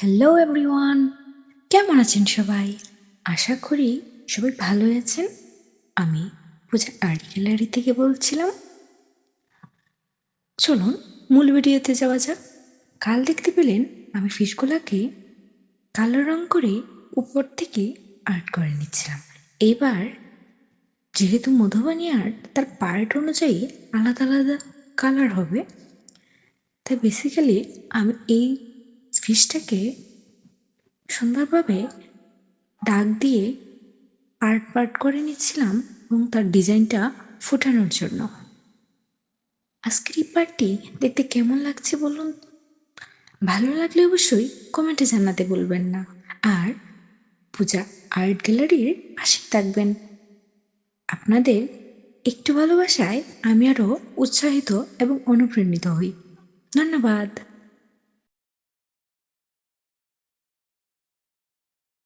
Hello everyone কেমন আছেন সবাই? আশা করি সবাই ভালো আছেন। আমি পূজা আর্ট গ্যালারি থেকে বলছিলাম। চলুন, মূল ভিডিওতে যাওয়া যাক। কাল দেখতে পেলেন আমি ফিশগুলাকে কালো রং করে উপর থেকে আর্ট করে নিচ্ছিলাম। এবার যেহেতু মধুবানী আর্ট, তার পার্ট অনুযায়ী আলাদা আলাদা কালার হবে, তাই বেসিক্যালি আমি এই ফিশটাকে সুন্দরভাবে ডাক দিয়ে পার্ট পার্ট করে নিচ্ছিলাম এবং তার ডিজাইনটা ফোটানোর জন্য। আজকের এই পার্টটি দেখতে কেমন লাগছে বলুন? ভালো লাগলে অবশ্যই কমেন্টে জানাতে বলবেন না। আর পূজা আর্ট গ্যালারির পাশে থাকবেন। আপনাদের একটু ভালোবাসায় আমি আরও উৎসাহিত এবং অনুপ্রাণিত হই। ধন্যবাদ।